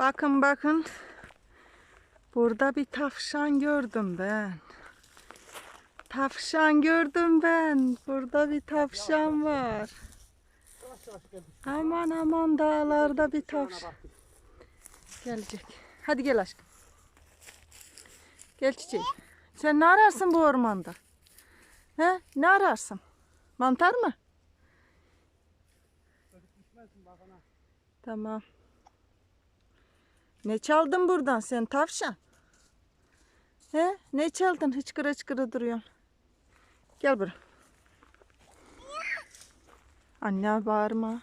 Bakın bakın. Burada bir tavşan gördüm ben. Tavşan gördüm ben. Burada bir tavşan var. Aman aman dağlarda bir tavşan. Gelecek. Hadi gel aşkım. Gel çiçeğim. Sen ne ararsın bu ormanda? He? Ne ararsın? Mantar mı? Tamam. Ne çaldın buradan sen tavşan? He? Ne çaldın? Hıçkıra hıçkıra duruyorsun. Gel buraya. Anne bağırma.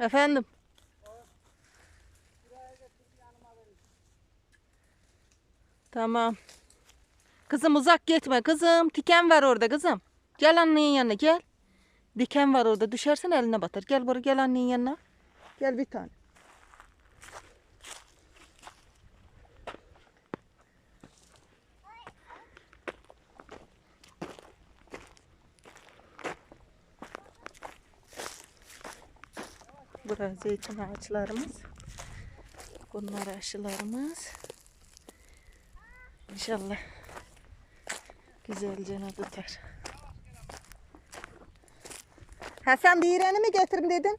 Efendim? Tamam. Kızım uzak gitme kızım. Diken var orada kızım. Gel annenin yanına gel. Diken var orada. Düşersen eline batar. Gel buraya gel annenin yanına. Gel bir tane. Burası zeytin ağaçlarımız. Bunlar aşılarımız. İnşallah güzelce tutar. Ha sen diğerini mi getirin dedin?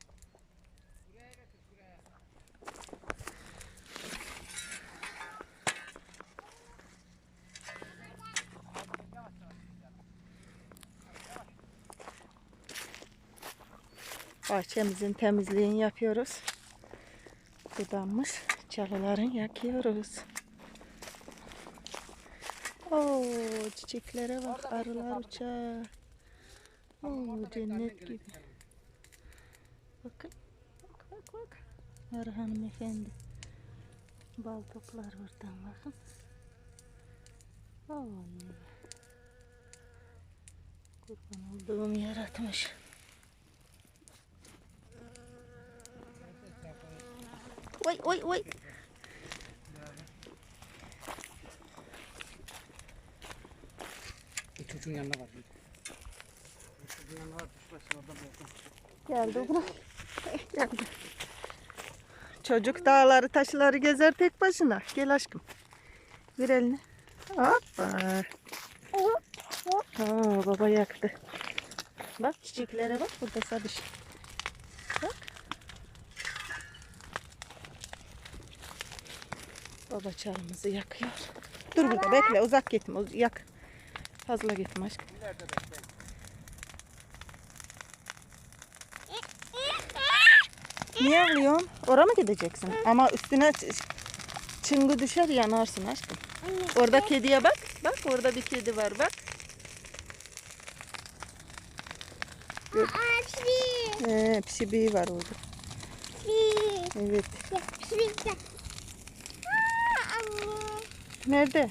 Bahçemizin temizliğini yapıyoruz. Budanmış çalıların yakıyoruz. Oo, çiçeklere bak arılar uçar. Oo, cennet gibi. Bakın. Bak bak bak. Arı hanımefendi. Bal toplar buradan bakın. Oy. Kurban olduğum yaratmış. Oy oy oy. Bir çocuğun yanına var. Çocuğun yanına var. Düşmesin orada bırakın. Geldi buna. Geldi. Çocuk dağları taşları gezer tek başına. Gel aşkım. Ver elini. Hoppa. Aa, baba yaktı. Bak çiçeklere bak burada sarış. Baba çarımızı yakıyor. Dur burada bekle uzak gitme uz- yak. Fazla gitme aşkım. Niye ağlıyorsun? Oraya mı gideceksin? Ama üstüne çıngı düşer yanarsın aşkım. Orada kediye bak. Bak orada bir kedi var bak. Ağaçlı. Ee, pişibiği var orada. Evet. Şurada. Nerede?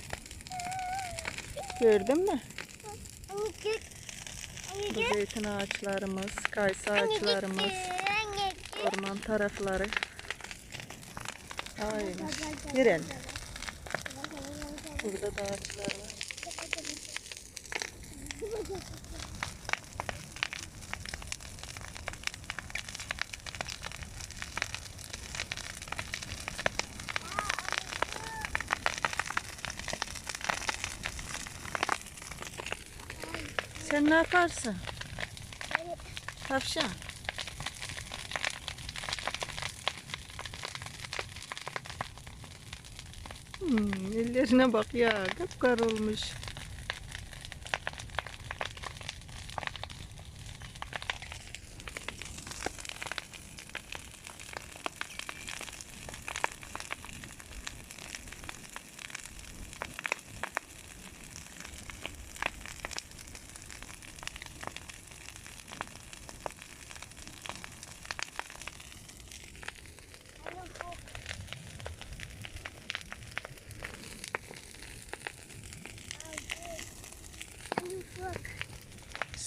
Gördün mü? Bu zeytin ağaçlarımız, kayısı ağaçlarımız, orman tarafları. Aynen. Girelim. Burada da ağaçlar var. Sen ne yaparsın? Tavşan. Hmm, ellerine bak ya, kapkar olmuş.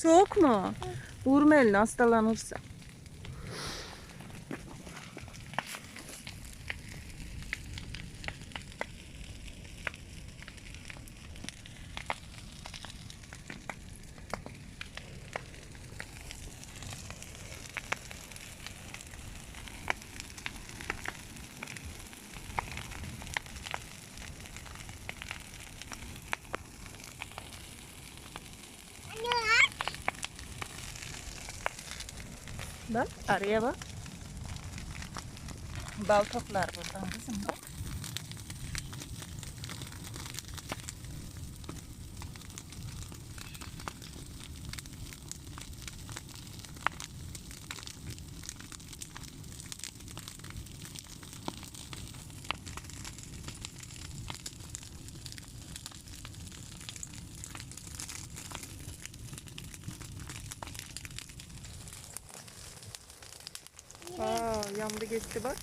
Soğuk mu? Vurma elini hastalanırsın. Bak araya bak. Bal toplar buradan kızım bak. Aa, yandı geçti bak.